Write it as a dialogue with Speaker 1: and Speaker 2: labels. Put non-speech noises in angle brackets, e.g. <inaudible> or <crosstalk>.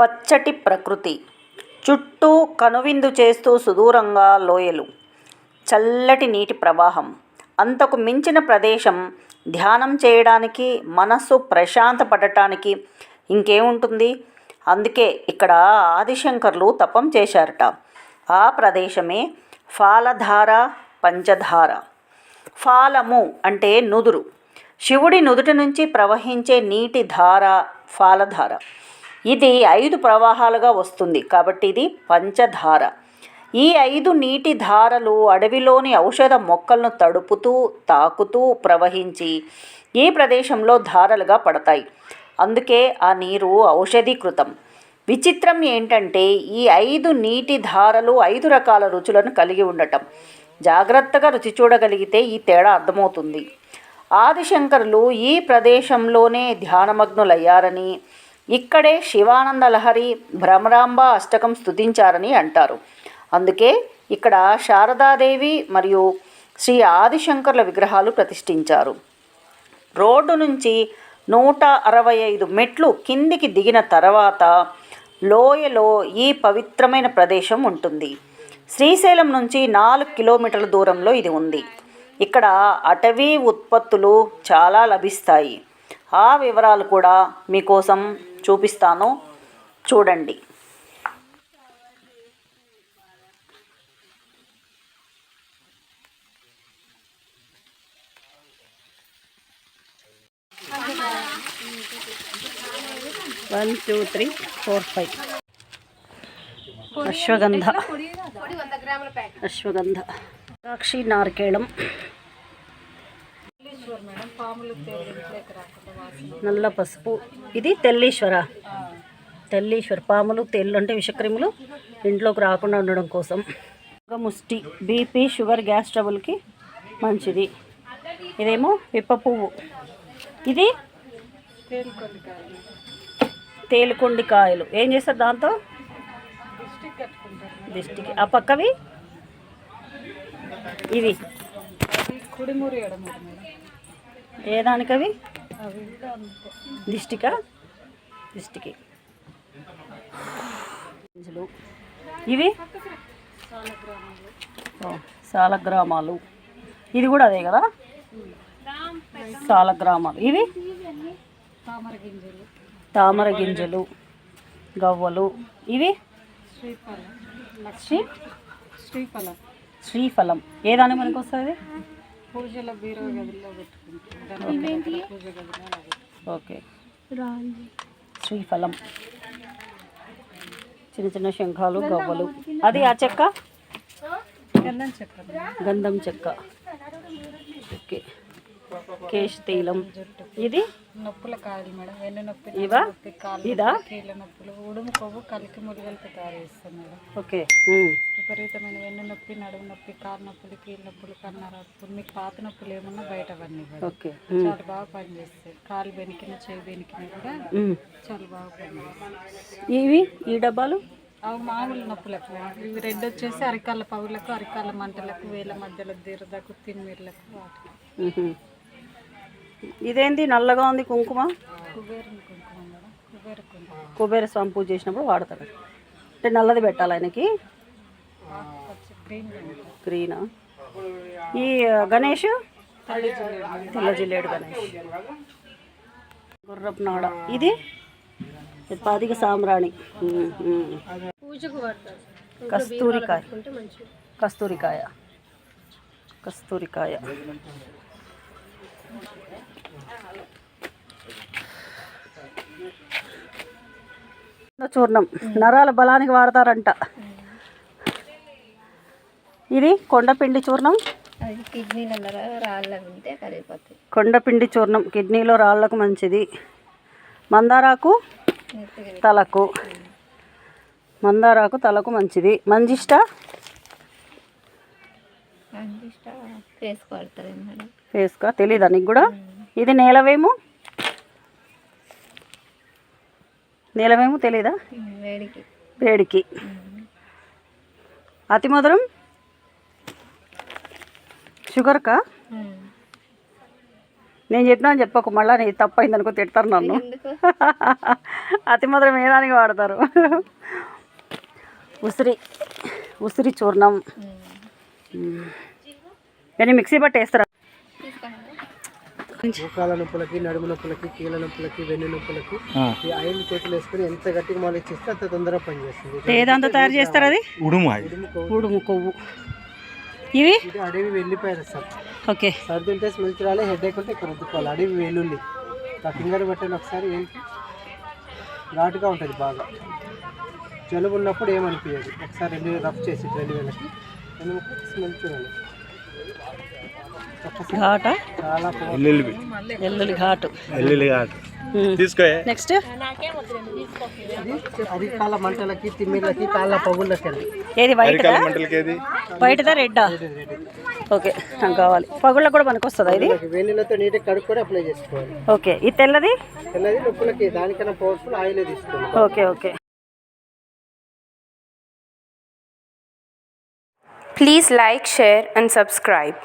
Speaker 1: పచ్చటి ప్రకృతి. చుట్టూ కనువిందు చేస్తూ సుదూరంగా లోయలు. చల్లటి నీటి ప్రవాహం. అంతకు మించిన ప్రదేశం ధ్యానం చేయడానికి మనస్సు ప్రశాంతపడటానికి ఇంకేముంటుంది? అందుకే ఇక్కడ ఆదిశంకర్లు తపం చేశారట. ఆ ప్రదేశమే ఫాలధార పంచధార. ఫాలము అంటే నుదురు. శివుడి నుదుటి నుంచి ప్రవహించే నీటి ధార ఫాలధార. ఇది ఐదు ప్రవాహాలుగా వస్తుంది. కాబట్టి ఇది పంచధార. ఈ ఐదు నీటి ధారలు అడవిలోని ఔషధ మొక్కలను తడుపుతూ తాకుతూ ప్రవహించి ఈ ప్రదేశంలో ధారలుగా పడతాయి. అందుకే ఆ నీరు ఔషధీకృతం. విచిత్రం ఏంటంటే ఈ ఐదు నీటి ధారలు ఐదు రకాల రుచులను కలిగి ఉండటం. జాగ్రత్తగా రుచి చూడగలిగితే ఈ తేడా అర్థమవుతుంది. ఆదిశంకరులు ఈ ప్రదేశంలోనే ధ్యానమగ్నులయ్యారని ఇక్కడే శివానంద లహరి భ్రమరాంబ అష్టకం స్థుతించారని అంటారు. అందుకే ఇక్కడ శారదాదేవి మరియు శ్రీ ఆదిశంకర్ల విగ్రహాలు ప్రతిష్ఠించారు. రోడ్డు నుంచి నూట అరవై ఐదు మెట్లు కిందికి దిగిన తర్వాత లోయలో ఈ పవిత్రమైన ప్రదేశం ఉంటుంది. శ్రీశైలం నుంచి నాలుగు కిలోమీటర్ల దూరంలో ఇది ఉంది. ఇక్కడ అటవీ ఉత్పత్తులు చాలా లభిస్తాయి. ఆ వివరాలు కూడా మీకోసం చూపిస్తాను. చూడండి. One two three four five. Ashwagandha. Ashwagandha. సాక్షి నారికేళం. నల్ల పసుపు. ఇది తెల్లీశ్వర. తెల్లీశ్వర. పాములు తెల్లు అంటే విషక్రిములు ఇంట్లోకి రాకుండా ఉండడం కోసం. ముష్టి బీపీ షుగర్ గ్యాస్ ట్రబుల్కి మంచిది. ఇదేమో విప్ప పువ్వు. ఇది తేలికొండి కాయలు. ఏం చేస్తారు దాంతో? దిష్టికి ఆ పక్కవి? ఇవి.
Speaker 2: కుడిమూరి ఎడమూరి
Speaker 1: ఏ దానికవి? దిష్టికా? దిష్టికి. ఇవి? సాలగ్రామాలు. ఇది కూడా అదే కదా? సాలగ్రామాలు. ఇవి?
Speaker 2: తామర గింజలు.
Speaker 1: గవ్వలు. ఇవి?
Speaker 2: శ్రీఫలం.
Speaker 1: శ్రీ?
Speaker 2: శ్రీఫలం.
Speaker 1: శ్రీఫలం. ఏ దాని మనకు వస్తుంది?
Speaker 2: పూజల బీరవ గదిలో పెట్టుకుంటాం. పూజ గదిలో.
Speaker 1: ఓకే. శ్రీఫలం. చిన్న చిన్న శంఖాలు గవ్వలు. అది ఆ చెక్క?
Speaker 2: గంధం చెక్క.
Speaker 1: గంధం చెక్క. ఓకే. కేశ తైలం. ఇది?
Speaker 2: నొప్పుల కాయలు మేడం. వెన్ను నొప్పి
Speaker 1: ఇవా? ఇదా?
Speaker 2: కీళ్ళ నొప్పులు ఉడుము కొవ్వు కలికి ముడిగలతో తయారు చేస్తాం మేడం.
Speaker 1: ఓకే.
Speaker 2: విపరీతమైన వెన్ను నొప్పి నడుము నొప్పి కాళ్ళ నొప్పులు కీళ్ళ నొప్పులు కన్నారాలు మీకు పాత నొప్పులు ఏమన్నా బయట అవన్నీ
Speaker 1: ఓకే.
Speaker 2: చాలా బాగా పనిచేస్తాయి. కాలు బెనికిన చేయి బెనికిన కూడా. చాలా బాగా పనిచేస్తాయి.
Speaker 1: ఇవి? ఈ డబ్బాలు?
Speaker 2: అవి మామూలు నొప్పులకు ఇవి రెండు వచ్చేసి అరికాళ్ళ పగులకు అరికాళ్ళ మంటలకు వేల మధ్యలో దీర్ఘకు తిమ్మిర్లకు వాటికి
Speaker 1: ఇదేంటి నల్లగా ఉంది కుంకుమ?
Speaker 2: కుబేర
Speaker 1: స్వామి పూజ చేసినప్పుడు వాడతారు. అంటే నల్లది పెట్టాలి ఆయనకి.
Speaker 2: గ్రీన్?
Speaker 1: ఈ గణేష్? తెల్ల జిల్లేడు గణేష్. గుర్రపు నాడ. ఇది? పాతిక ఉమ్. కస్తూరికాయ. కస్తూరికాయ. కస్తూరికాయ. చూర్ణం. నరాల బలానికి వాడతారంట. ఇది కొండపిండి చూర్ణం. కొండపిండి చూర్ణం. కిడ్నీలో రాళ్ళకు మంచిది. మందారాకు తలకు. మందారాకు తలకు మంచిది. మంజిష్ట? ఫేస్గా తెలీదా నీకు కూడా? ఇది నేలవేము? నేలవేము తెలీదా?
Speaker 3: వేడికి.
Speaker 1: వేడికి. అతి మధురం? షుగర్కా? నేను చెప్పినా అని చెప్పకు మళ్ళీ నీ తప్పైంది అనుకో తిడతారు నన్ను. <laughs> అతి మాత్రం ఏదానికి వాడతారు? <laughs> ఉసిరి. ఉసిరి చూర్ణం. కానీ మిక్సీ పట్టి వేస్తారా
Speaker 4: మోకాల నొప్పులకి నడుము నొప్పులకి కీళ్ళ నొప్పులకి వెన్ను నొప్పులకి ఈ ఆయిల్ చేతులు వేసుకుని ఎంత గట్టిగా మాలిష్ చేస్తే అంత తొందరగా పనిచేస్తుంది
Speaker 1: ఏ దాంతో తయారు చేస్తారు అది?
Speaker 5: ఉడుము.
Speaker 1: ఉడుము కొవ్వు. ఇవి?
Speaker 4: ఇది అడవి వెళ్ళిపోయారు సార్
Speaker 1: ఓకే.
Speaker 4: సర్ది ఉంటే స్మెల్ చూడాలి హెడ్ ఏక్ ఉంటే ఇక్కడ రుద్దుకోవాలి అడవి వెల్లుల్లి. ఆ ఫింగర్ పెట్టండి ఒకసారి ఏంటి? ఘాటుగా ఉంటుంది బాగా. జలుబు ఉన్నప్పుడు ఏమనిపించదు ఒకసారి రెండు రఫ్ చేసి రెండు వేలకి. రెండు స్మెల్ చూడాలి ఒక్కసారి
Speaker 1: ఘాట?
Speaker 5: ఎల్లుల్లి
Speaker 1: ఎల్లుల్లి ఘాటు.
Speaker 5: ఎల్లుల్లి కాదు తీసుకో.
Speaker 1: నెక్స్ట్?
Speaker 4: కాళ్ళ మంటలకి తిమ్మిళ్ళకి కాళ్ళ పగుళ్ళకి అండి.
Speaker 1: ఏది వైట్
Speaker 5: అరికాల మంటలకి ఏది
Speaker 1: వైట్దా రెడ్డా? ఓకే నాకు కావాలి. పగుళ్ళకు కూడా పనికొస్తుందా ఇది?
Speaker 4: వేణిలతో నీట్గా కడుక్కొని అప్లై చేసుకోవాలి.
Speaker 1: ఓకే ఈ తెల్లది?
Speaker 4: తెల్లది నొప్పులకి దానికన్నా పవర్ఫుల్ ఆయిల్ తీసుకోవాలి.
Speaker 1: Okay okay.
Speaker 6: Please like, share, and subscribe.